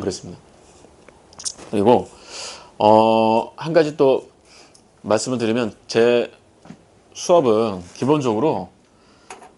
그랬습니다. 그리고 어, 한 가지 또 말씀을 드리면 제 수업은 기본적으로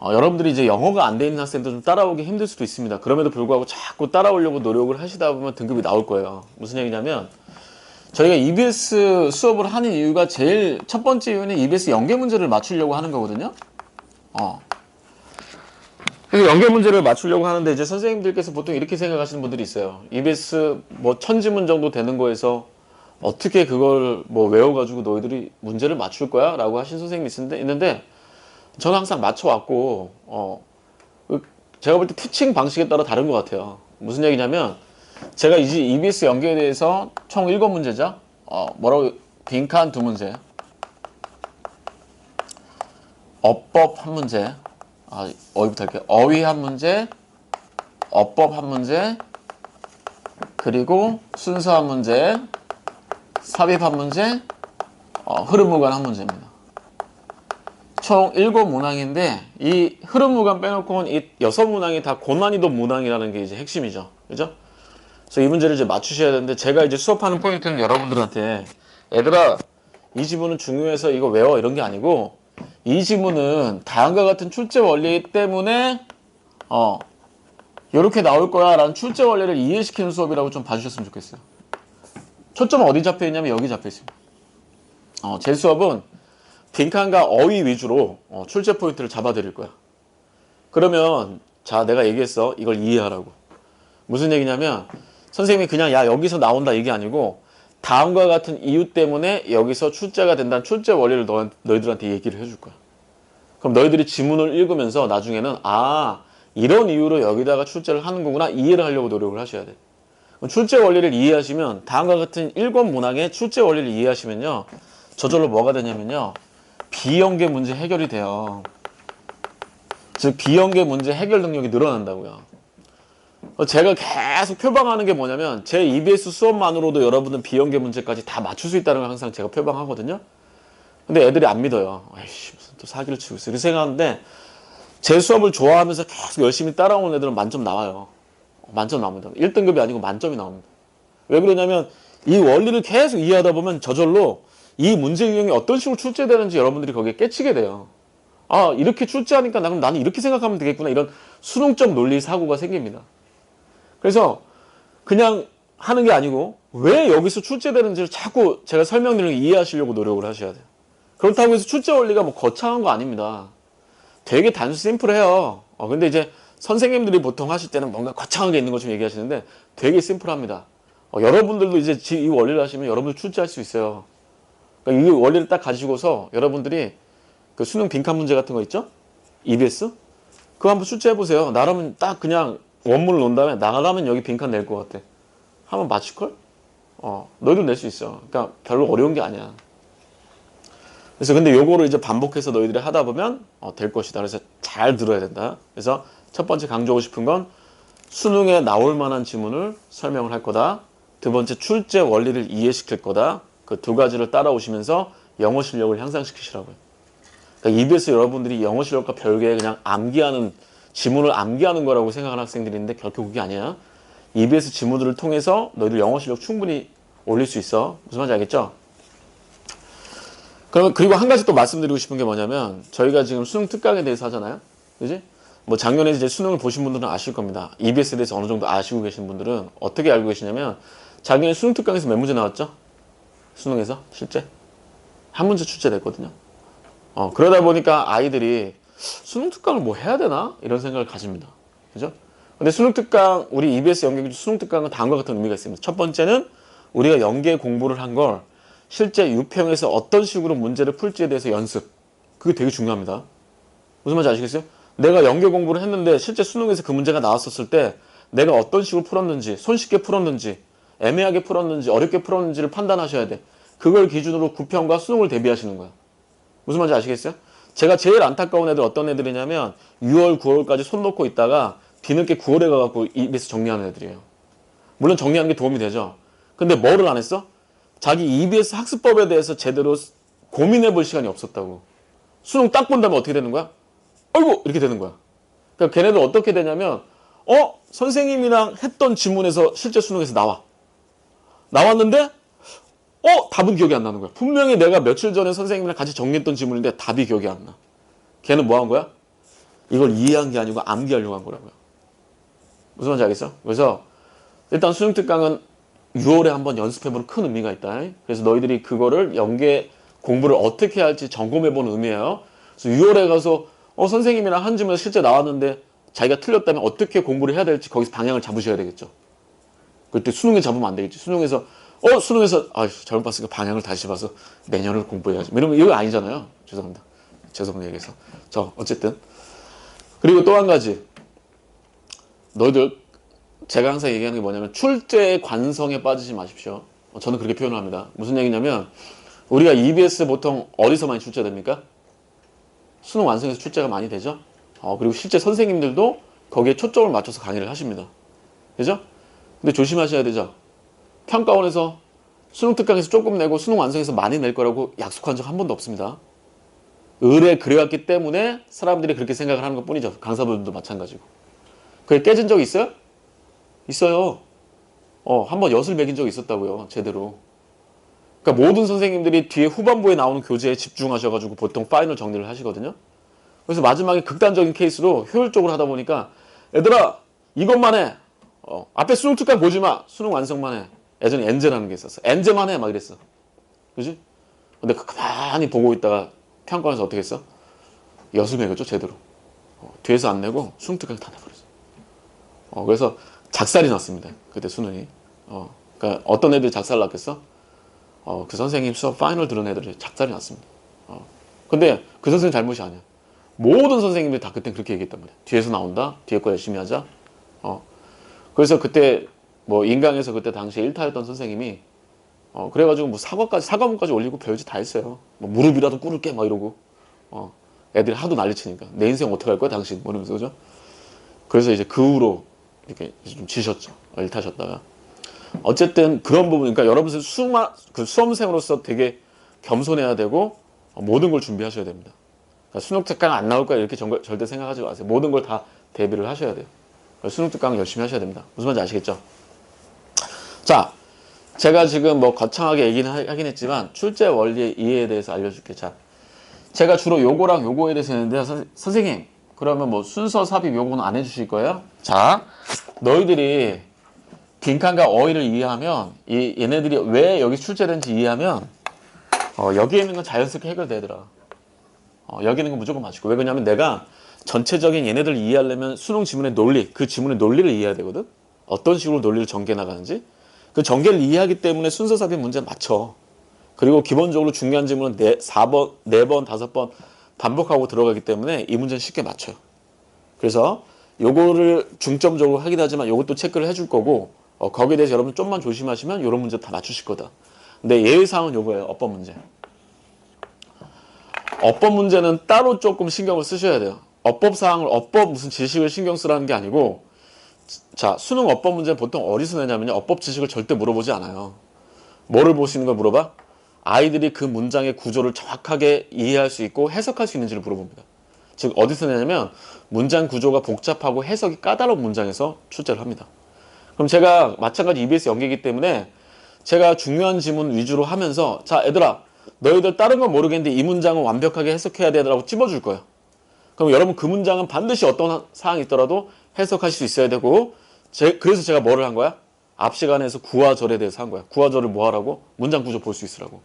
어, 여러분들이 이제 영어가 안 돼 있는 학생들 좀 따라오기 힘들 수도 있습니다. 그럼에도 불구하고 자꾸 따라오려고 노력을 하시다 보면 등급이 나올 거예요. 무슨 얘기냐면 저희가 EBS 수업을 하는 이유가 제일 첫 번째 이유는 EBS 연계 문제를 맞추려고 하는 거거든요. 어. 연계 문제를 맞추려고 하는데 이제 선생님들께서 보통 이렇게 생각하시는 분들이 있어요. EBS 뭐 천지문 정도 되는 거에서 어떻게 그걸 뭐 외워가지고 너희들이 문제를 맞출 거야? 라고 하신 선생님이 있는데, 저는 항상 맞춰왔고, 어, 그 제가 볼때 티칭 방식에 따라 다른 것 같아요. 무슨 얘기냐면, 제가 이제 EBS 연계에 대해서 총 7문제죠? 어, 뭐라고, 빈칸 두 문제. 어법 한 문제. 아, 어휘부터 할게요. 어휘 한 문제, 어법 한 문제, 그리고 순서 한 문제, 삽입 한 문제, 어, 흐름 무관 한 문제입니다. 총 7문항인데 이 흐름 무관 빼놓고는 이 여섯 문항이 다 고난이도 문항이라는 게 이제 핵심이죠. 그죠? 그래서 이 문제를 이제 맞추셔야 되는데 제가 이제 수업하는 포인트는 여러분들한테 얘들아 이 지문은 중요해서 이거 외워 이런 게 아니고 이 지문은 다음과 같은 출제 원리 때문에 어 이렇게 나올 거야 라는 출제 원리를 이해시키는 수업이라고 좀 봐주셨으면 좋겠어요. 초점은 어디 잡혀 있냐면 여기 잡혀 있습니다. 어, 제 수업은 빈칸과 어휘 위주로 어, 출제 포인트를 잡아드릴 거야. 그러면 자 내가 얘기했어 이걸 이해하라고. 무슨 얘기냐면 선생님이 그냥 야 여기서 나온다 이게 아니고 다음과 같은 이유 때문에 여기서 출제가 된다는 출제 원리를 너, 너희들한테 얘기를 해줄 거야. 그럼 너희들이 지문을 읽으면서 나중에는 아 이런 이유로 여기다가 출제를 하는 거구나 이해를 하려고 노력을 하셔야 돼. 출제 원리를 이해하시면 다음과 같은 1권 문항의 출제 원리를 이해하시면요. 저절로 뭐가 되냐면요. 비연계 문제 해결이 돼요. 즉 비연계 문제 해결 능력이 늘어난다고요. 제가 계속 표방하는 게 뭐냐면 제 EBS 수업만으로도 여러분은 비연계 문제까지 다 맞출 수 있다는 걸 항상 제가 표방하거든요. 근데 애들이 안 믿어요. 아이씨 무슨 또 사기를 치고 있어. 이렇게 생각하는데 제 수업을 좋아하면서 계속 열심히 따라오는 애들은 만점 나와요. 만점 나옵니다. 1등급이 아니고 만점이 나옵니다. 왜 그러냐면 이 원리를 계속 이해하다 보면 저절로 이 문제 유형이 어떤 식으로 출제되는지 여러분들이 거기에 깨치게 돼요. 아 이렇게 출제하니까 나는 나는 이렇게 생각하면 되겠구나 이런 수능적 논리 사고가 생깁니다. 그래서 그냥 하는 게 아니고 왜 여기서 출제되는지를 자꾸 제가 설명드리는 이해하시려고 노력을 하셔야 돼요. 그렇다고 해서 출제 원리가 뭐 거창한 거 아닙니다. 되게 단순 심플해요. 어, 근데 이제 선생님들이 보통 하실 때는 뭔가 거창하게 있는 것좀 얘기하시는데 되게 심플합니다. 어, 여러분들도 이제 이 원리를 하시면 여러분들 출제할 수 있어요. 그러니까 이 원리를 딱 가지고서 여러분들이 그 수능 빈칸 문제 같은 거 있죠? EBS? 그거 한번 출제해 보세요. 나라면 딱 그냥 원문을 놓은 다음에 나가면 여기 빈칸 낼 것 같아. 한번 맞출걸? 어, 너희도 낼 수 있어. 그러니까 별로 어려운 게 아니야. 그래서 근데 요거를 이제 반복해서 너희들이 하다 보면 어, 될 것이다. 그래서 잘 들어야 된다. 그래서 첫 번째 강조하고 싶은 건 수능에 나올 만한 지문을 설명을 할 거다. 두 번째 출제 원리를 이해시킬 거다. 그 두 가지를 따라오시면서 영어 실력을 향상시키시라고요. 그러니까 EBS 여러분들이 영어 실력과 별개 그냥 암기하는 지문을 암기하는 거라고 생각하는 학생들이 있는데 결코 그게 아니야. EBS 지문들을 통해서 너희들 영어 실력 충분히 올릴 수 있어. 무슨 말인지 알겠죠? 그러면 그리고 한 가지 또 말씀드리고 싶은 게 뭐냐면 저희가 지금 수능 특강에 대해서 하잖아요. 그지? 뭐 작년에 이제 수능을 보신 분들은 아실 겁니다. EBS에 대해서 어느 정도 아시고 계신 분들은 어떻게 알고 계시냐면 작년에 수능 특강에서 몇 문제 나왔죠? 수능에서 실제 한 문제 출제됐거든요. 어, 그러다 보니까 아이들이 수능 특강을 뭐 해야 되나 이런 생각을 가집니다. 그죠? 근데 수능 특강 우리 EBS 연계 수능 특강은 다음과 같은 의미가 있습니다. 첫 번째는 우리가 연계 공부를 한 걸 실제 유평에서 어떤 식으로 문제를 풀지에 대해서 연습. 그게 되게 중요합니다. 무슨 말인지 아시겠어요? 내가 연계 공부를 했는데 실제 수능에서 그 문제가 나왔었을 때 내가 어떤 식으로 풀었는지, 손쉽게 풀었는지, 애매하게 풀었는지, 어렵게 풀었는지를 판단하셔야 돼. 그걸 기준으로 구평과 수능을 대비하시는 거야. 무슨 말인지 아시겠어요? 제가 제일 안타까운 애들 어떤 애들이냐면 6월, 9월까지 손 놓고 있다가 뒤늦게 9월에 가갖고 EBS 정리하는 애들이에요. 물론 정리하는 게 도움이 되죠. 근데 뭐를 안 했어? 자기 EBS 학습법에 대해서 제대로 고민해 볼 시간이 없었다고. 수능 딱 본다면 어떻게 되는 거야? 아이고! 이렇게 되는 거야. 그러니까 걔네들 어떻게 되냐면, 어 선생님이랑 했던 지문에서 실제 수능에서 나와 나왔는데 어? 답은 기억이 안 나는 거야. 분명히 내가 며칠 전에 선생님이랑 같이 정리했던 지문인데 답이 기억이 안 나. 걔는 뭐 한 거야? 이걸 이해한 게 아니고 암기하려고 한 거라고요. 무슨 말인지 알겠어? 그래서 일단 수능 특강은 6월에 한번 연습해보는 큰 의미가 있다. 그래서 너희들이 그거를 연계 공부를 어떻게 할지 점검해보는 의미예요. 그래서 6월에 가서 어 선생님이랑 한 지문에서 실제 나왔는데 자기가 틀렸다면 어떻게 공부를 해야 될지 거기서 방향을 잡으셔야 되겠죠. 그때 수능에 잡으면 안 되겠지. 수능에서 어 수능에서 아 잘못 봤으니까 방향을 다시 봐서 내년을 공부해야지. 이러면 이거 아니잖아요. 죄송합니다. 죄송한 얘기해서. 저 어쨌든 그리고 또 한 가지 너희들 제가 항상 얘기하는 게 뭐냐면 출제 관성에 빠지지 마십시오. 어, 저는 그렇게 표현을 합니다. 무슨 얘기냐면 우리가 EBS 보통 어디서 많이 출제됩니까? 수능 완성에서 출제가 많이 되죠. 어, 그리고 실제 선생님들도 거기에 초점을 맞춰서 강의를 하십니다. 그죠? 근데 조심하셔야 되죠. 평가원에서 수능 특강에서 조금 내고 수능 완성에서 많이 낼 거라고 약속한 적 한 번도 없습니다. 의뢰 그래왔기 때문에 사람들이 그렇게 생각을 하는 것 뿐이죠. 강사분들도 마찬가지고. 그게 깨진 적 있어요? 있어요. 어, 한 번 엿을 매긴 적이 있었다고요. 제대로. 그러니까 모든 선생님들이 뒤에 후반부에 나오는 교재에 집중하셔가지고 보통 파이널 정리를 하시거든요. 그래서 마지막에 극단적인 케이스로 효율적으로 하다 보니까 얘들아 이것만 해. 어, 앞에 수능 특강 보지 마. 수능 완성만 해. 예전에 엔제라는 게 있었어. 엔제만 해. 막 이랬어. 그지? 근데 그 가만히 보고 있다가 평가원에서 어떻게 했어? 엿을 매겼죠 제대로. 어, 뒤에서 안 내고 특강 다 내버렸어. 어, 그래서 작살이 났습니다. 그때 수능이. 어, 그러니까 어떤 애들이 작살 났겠어? 어, 그 선생님 수업 파이널 들은 애들이 작살이 났습니다. 어. 근데 그 선생님 잘못이 아니야. 모든 선생님들이 다 그때 그렇게 얘기했단 말이야. 뒤에서 나온다. 뒤에 거 열심히 하자. 어. 그래서 그때 뭐 인강에서 그때 당시에 일타였던 선생님이 어 그래가지고 뭐 사과까지 사과문까지 올리고 별짓 다 했어요. 뭐 무릎이라도 꿇을게 막 이러고 어 애들이 하도 난리치니까 내 인생 어떻게 할 거야 당신 뭐 이러면서 그죠? 그래서 이제 그 후로 이렇게 좀 지셨죠. 일타셨다가 어쨌든 그런 부분 그러니까 여러분 수마 그 수험생으로서 되게 겸손해야 되고 모든 걸 준비하셔야 됩니다. 그러니까 수능 특강 안 나올 거야 이렇게 정, 절대 생각하지 마세요. 모든 걸 다 대비를 하셔야 돼요. 수능 특강 열심히 하셔야 됩니다. 무슨 말인지 아시겠죠? 자, 제가 지금 뭐 거창하게 얘기는 하- 하긴 했지만 출제 원리의 이해에 대해서 알려줄게. 자, 제가 주로 요거랑 요거에 대해서 했는데 선, 선생님 그러면 뭐 순서 삽입 요거는 안 해주실 거예요? 자, 너희들이 빈칸과 어휘를 이해하면 이 얘네들이 왜 여기 출제된지 이해하면 어, 여기에 있는 건 자연스럽게 해결되더라. 어, 여기 있는 건 무조건 맞추고 왜 그러냐면 내가 전체적인 얘네들을 이해하려면 수능 지문의 논리 그 지문의 논리를 이해해야 되거든. 어떤 식으로 논리를 전개 나가는지 그 전개를 이해하기 때문에 순서 삽입 문제는 맞춰. 그리고 기본적으로 중요한 질문은 네, 4번, 4번, 5번 반복하고 들어가기 때문에 이 문제는 쉽게 맞춰요. 그래서 요거를 중점적으로 하긴 하지만 요것도 체크를 해줄 거고 어, 거기에 대해서 여러분 좀만 조심하시면 요런 문제 다 맞추실 거다. 근데 예외사항은 요거예요. 어법 문제. 어법 문제는 따로 조금 신경을 쓰셔야 돼요. 어법 사항을 어법 무슨 지식을 신경 쓰라는 게 아니고 자 수능 어법 문제는 보통 어디서 내냐면요. 어법 지식을 절대 물어보지 않아요. 뭐를 보시는 걸 물어봐? 아이들이 그 문장의 구조를 정확하게 이해할 수 있고 해석할 수 있는지를 물어봅니다. 즉 어디서 내냐면 문장 구조가 복잡하고 해석이 까다로운 문장에서 출제를 합니다. 그럼 제가 마찬가지 EBS 연계이기 때문에 제가 중요한 지문 위주로 하면서 자 얘들아 너희들 다른 건 모르겠는데 이 문장은 완벽하게 해석해야 되더라고 찝어줄 거예요. 그럼 여러분 그 문장은 반드시 어떤 사항이 있더라도 해석하실 수 있어야 되고 제, 그래서 제가 뭐를 한 거야? 앞 시간에서 구화절에 대해서 한 거야. 구화절을 뭐 하라고? 문장 구조 볼 수 있으라고.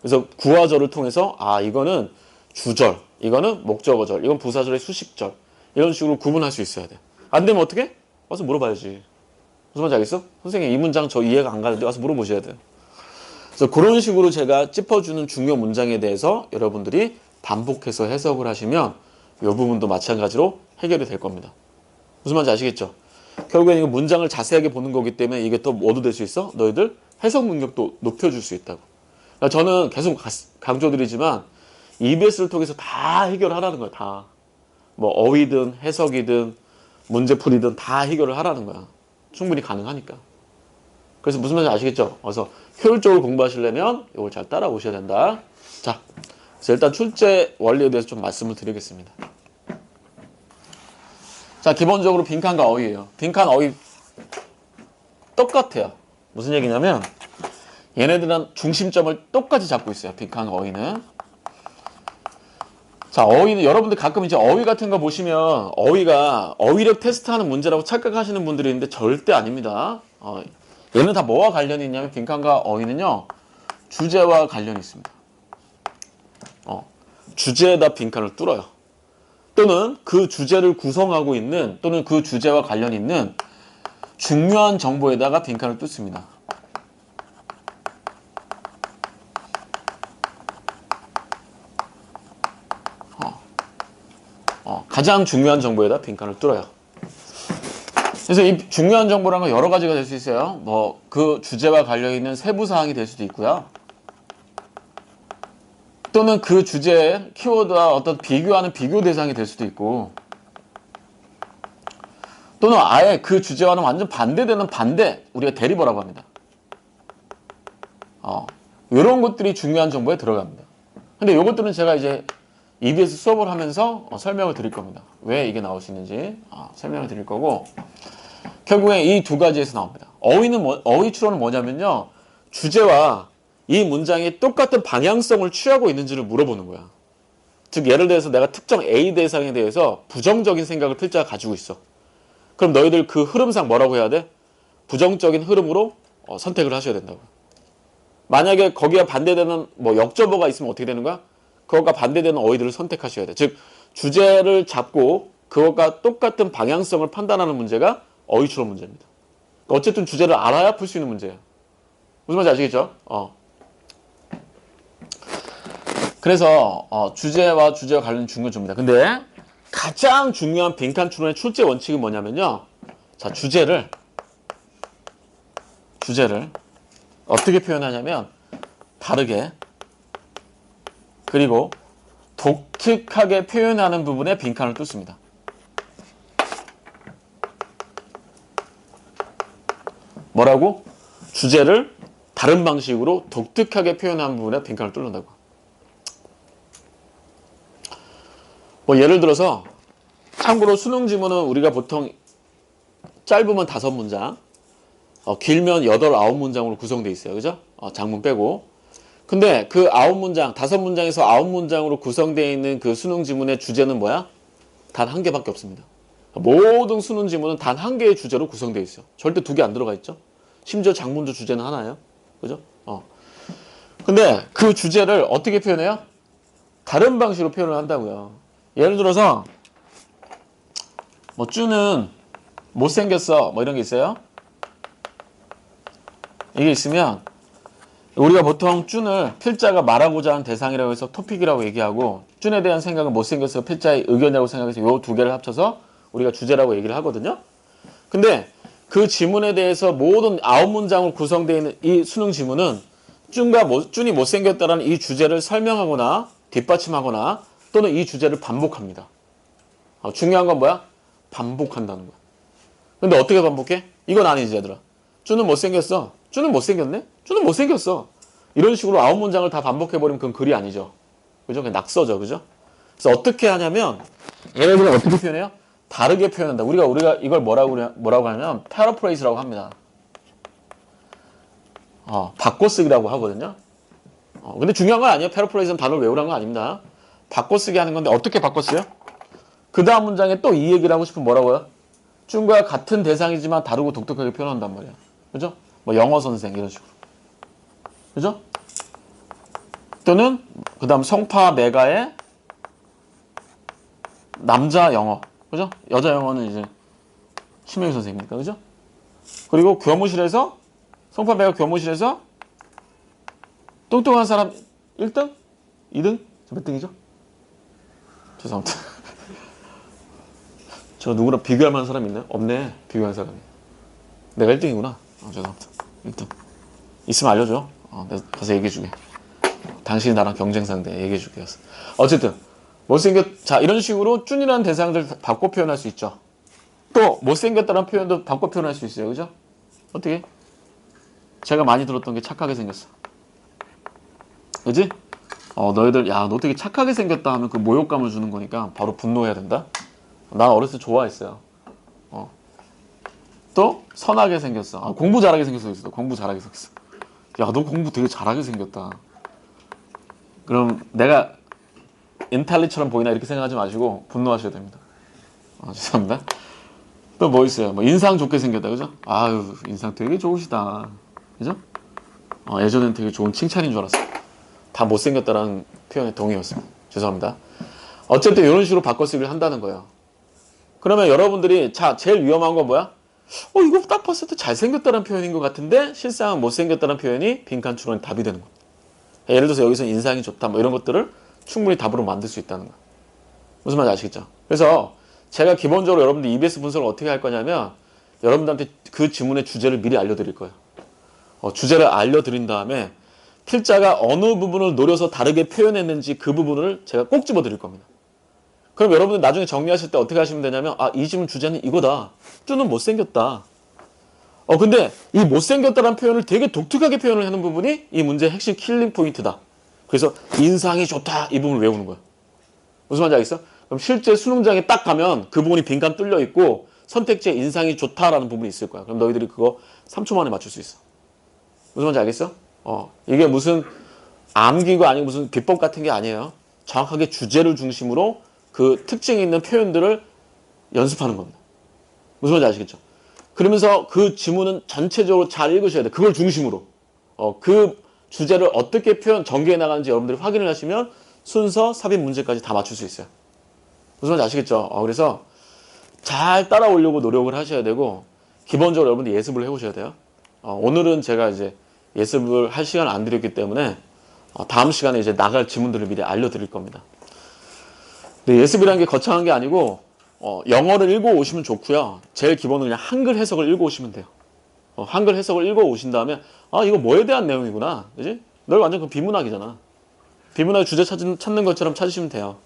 그래서 구화절을 통해서 아 이거는 주절, 이거는 목적어절, 이건 부사절의 수식절 이런 식으로 구분할 수 있어야 돼. 안 되면 어떻게? 와서 물어봐야지. 무슨 말인지 알겠어? 선생님 이 문장 저 이해가 안 가는데 와서 물어보셔야 돼. 그래서 그런 식으로 제가 짚어주는 중요 문장에 대해서 여러분들이 반복해서 해석을 하시면 이 부분도 마찬가지로 해결이 될 겁니다. 무슨 말인지 아시겠죠? 결국엔 이거 문장을 자세하게 보는 거기 때문에 이게 또 뭐도 될 수 있어? 너희들 해석 능력도 높여줄 수 있다고. 그러니까 저는 계속 가- 강조드리지만 EBS를 통해서 다 해결하라는 거야. 다. 뭐 어휘든 해석이든 문제풀이든 다 해결을 하라는 거야. 충분히 가능하니까. 그래서 무슨 말인지 아시겠죠? 그래서 효율적으로 공부하시려면 이걸 잘 따라오셔야 된다. 자, 일단 출제 원리에 대해서 좀 말씀을 드리겠습니다. 자, 기본적으로 빈칸과 어휘예요. 빈칸 어휘 똑같아요. 무슨 얘기냐면 얘네들은 중심점을 똑같이 잡고 있어요. 빈칸 어휘는. 자, 어휘는 여러분들 가끔 이제 어휘 같은 거 보시면 어휘가 어휘력 테스트하는 문제라고 착각하시는 분들이 있는데 절대 아닙니다. 어, 얘는 다 뭐와 관련이 있냐면 빈칸과 어휘는요. 주제와 관련이 있습니다. 어, 주제에다 빈칸을 뚫어요. 또는 그 주제를 구성하고 있는 또는 그 주제와 관련 있는 중요한 정보에다가 빈칸을 뚫습니다. 어, 어, 가장 중요한 정보에다 빈칸을 뚫어요. 그래서 이 중요한 정보라는 건 여러 가지가 될 수 있어요. 뭐 그 주제와 관련 있는 세부 사항이 될 수도 있고요. 또는 그 주제의 키워드와 어떤 비교하는 비교 대상이 될 수도 있고 또는 아예 그 주제와는 완전 반대되는 반대 우리가 대리버라고 합니다. 어, 이런 것들이 중요한 정보에 들어갑니다. 근데 이것들은 제가 이제 EBS 수업을 하면서 어, 설명을 드릴 겁니다. 왜 이게 나올 수 있는지 어, 설명을 드릴 거고 결국에 이 두 가지에서 나옵니다. 어휘는 뭐, 어휘 추론은 뭐냐면요 주제와 이 문장이 똑같은 방향성을 취하고 있는지를 물어보는 거야. 즉 예를 들어서 내가 특정 A 대상에 대해서 부정적인 생각을 필자가 가지고 있어. 그럼 너희들 그 흐름상 뭐라고 해야 돼? 부정적인 흐름으로 어, 선택을 하셔야 된다고. 만약에 거기에 반대되는 뭐 역저보가 있으면 어떻게 되는 거야? 그것과 반대되는 어휘들을 선택하셔야 돼. 즉 주제를 잡고 그것과 똑같은 방향성을 판단하는 문제가 어휘 추론 문제입니다. 어쨌든 주제를 알아야 풀 수 있는 문제예요. 무슨 말인지 아시겠죠? 어. 그래서 어, 주제와 주제와 관련 중요한 점입니다. 근데 가장 중요한 빈칸 추론의 출제 원칙이 뭐냐면요. 자, 주제를 주제를 어떻게 표현하냐면 다르게 그리고 독특하게 표현하는 부분에 빈칸을 뚫습니다. 뭐라고? 주제를 다른 방식으로 독특하게 표현하는 부분에 빈칸을 뚫는다고. 뭐 예를 들어서 참고로 수능 지문은 우리가 보통 짧으면 다섯 문장, 어, 길면 여덟 아홉 문장으로 구성되어 있어요. 그죠? 어, 장문 빼고. 근데 그 아홉 문장, 다섯 문장에서 아홉 문장으로 구성되어 있는 그 수능 지문의 주제는 뭐야? 단 한 개밖에 없습니다. 모든 수능 지문은 단 한 개의 주제로 구성되어 있어요. 절대 두 개 안 들어가 있죠. 심지어 장문도 주제는 하나예요. 그죠? 어. 근데 그 주제를 어떻게 표현해요? 다른 방식으로 표현을 한다고요. 예를 들어서 뭐 쭈는 못생겼어 뭐 이런 게 있어요. 이게 있으면 우리가 보통 쭈을 필자가 말하고자 하는 대상이라고 해서 토픽이라고 얘기하고 쭈에 대한 생각은 못생겼어 필자의 의견이라고 생각해서 요 두 개를 합쳐서 우리가 주제라고 얘기를 하거든요. 근데 그 지문에 대해서 모든 아홉 문장으로 구성되어 있는 이 수능 지문은 쭈가 못, 쭈이 못생겼다라는 이 주제를 설명하거나 뒷받침하거나 또는 이 주제를 반복합니다. 어, 중요한 건 뭐야? 반복한다는 거야. 근데 어떻게 반복해? 이건 아니지 얘들아. 쭈는 못생겼어. 쭈는 못생겼네? 쭈는 못생겼어. 이런 식으로 아홉 문장을 다 반복해버리면 그건 글이 아니죠. 그죠? 그냥 낙서죠. 그죠? 그래서 어떻게 하냐면 얘네들은 어떻게 표현해요? 다르게 표현한다. 우리가 우리가 이걸 뭐라고 뭐라고 하냐면 패러프레이즈라고 합니다. 어, 바꿔쓰기라고 하거든요. 어, 근데 중요한 건 아니에요. 패러프레이즈는 단어를 외우라는 건 아닙니다. 바꿔쓰기 하는 건데 어떻게 바꿨어요? 그 다음 문장에 또 이 얘기를 하고 싶으면 뭐라고요? 쭈과 같은 대상이지만 다르고 독특하게 표현한단 말이야. 그죠? 뭐 영어 선생 이런 식으로. 그죠? 또는 그 다음 성파 메가의 남자 영어. 그죠? 여자 영어는 이제 심혜유 선생님이니까. 그죠? 그리고 교무실에서 성파 메가 교무실에서 뚱뚱한 사람 1등? 2등? 몇 등이죠? 죄송합니다. 저 누구랑 비교할 만한 사람 있나요? 없네. 비교할 사람이. 내가 1등이구나. 어, 죄송합니다. 1등. 있으면 알려줘. 어, 내가 가서 얘기해주게. 당신이 나랑 경쟁 상대 얘기해줄게. 가서. 어쨌든 못생겼 자 이런 식으로 쭈이라는 대상들 바꿔 표현할 수 있죠. 또 못생겼다는 표현도 바꿔 표현할 수 있어요. 그죠? 어떻게? 제가 많이 들었던 게 착하게 생겼어. 그지? 어, 너희들, 야, 너 되게 착하게 생겼다 하면 그 모욕감을 주는 거니까 바로 분노해야 된다? 난 어렸을 때 좋아했어요. 어. 또 선하게 생겼어. 아, 공부 잘하게 생겼어. 공부 잘하게 생겼어. 야, 너 공부 되게 잘하게 생겼다. 그럼 내가 인텔리처럼 보이나 이렇게 생각하지 마시고 분노하셔야 됩니다. 아, 죄송합니다. 또 뭐 있어요? 뭐 인상 좋게 생겼다, 그죠? 아유, 인상 되게 좋으시다, 그죠? 어, 예전엔 되게 좋은 칭찬인 줄 알았어. 다 못생겼다라는 표현에 동의했어요. 죄송합니다. 어쨌든 이런 식으로 바꿔 쓰기를 한다는 거예요. 그러면 여러분들이 자 제일 위험한 건 뭐야? 어 이거 딱 봤을 때 잘생겼다는 표현인 것 같은데 실상은 못생겼다는 표현이 빈칸 추론의 답이 되는 거야. 예를 들어서 여기서 인상이 좋다 뭐 이런 것들을 충분히 답으로 만들 수 있다는 거야. 무슨 말인지 아시겠죠? 그래서 제가 기본적으로 여러분들 EBS 분석을 어떻게 할 거냐면 여러분들한테 그 지문의 주제를 미리 알려드릴 거예요. 어, 주제를 알려드린 다음에 필자가 어느 부분을 노려서 다르게 표현했는지 그 부분을 제가 꼭 집어드릴 겁니다. 그럼 여러분들 나중에 정리하실 때 어떻게 하시면 되냐면 아이 질문 주제는 이거다. 쭈는 못생겼다. 어 근데 이 못생겼다라는 표현을 되게 독특하게 표현을 하는 부분이 이 문제의 핵심 킬링 포인트다. 그래서 인상이 좋다 이 부분을 외우는 거야. 무슨 말인지 알겠어? 그럼 실제 수능장에 딱 가면 그 부분이 빈칸 뚫려 있고 선택지에 인상이 좋다라는 부분이 있을 거야. 그럼 너희들이 그거 3초 만에 맞출 수 있어. 무슨 말인지 알겠어? 어 이게 무슨 암기가 아니고 무슨 비법 같은 게 아니에요. 정확하게 주제를 중심으로 그 특징이 있는 표현들을 연습하는 겁니다. 무슨 말인지 아시겠죠? 그러면서 그 지문은 전체적으로 잘 읽으셔야 돼. 그걸 중심으로. 어, 그 주제를 어떻게 표현, 전개해 나가는지 여러분들이 확인을 하시면 순서, 삽입 문제까지 다 맞출 수 있어요. 무슨 말인지 아시겠죠? 어, 그래서 잘 따라오려고 노력을 하셔야 되고, 기본적으로 여러분들 예습을 해오셔야 돼요. 어, 오늘은 제가 이제 예습을 할 시간을 안 드렸기 때문에, 어, 다음 시간에 이제 나갈 지문들을 미리 알려드릴 겁니다. 근데 예습이라는 게 거창한 게 아니고 어, 영어를 읽어 오시면 좋고요. 제일 기본은 그냥 한글 해석을 읽어 오시면 돼요. 어, 한글 해석을 읽어 오신 다음에 아 이거 뭐에 대한 내용이구나, 그지? 널 완전 그 비문학이잖아. 비문학 주제 찾는, 찾는 것처럼 찾으시면 돼요.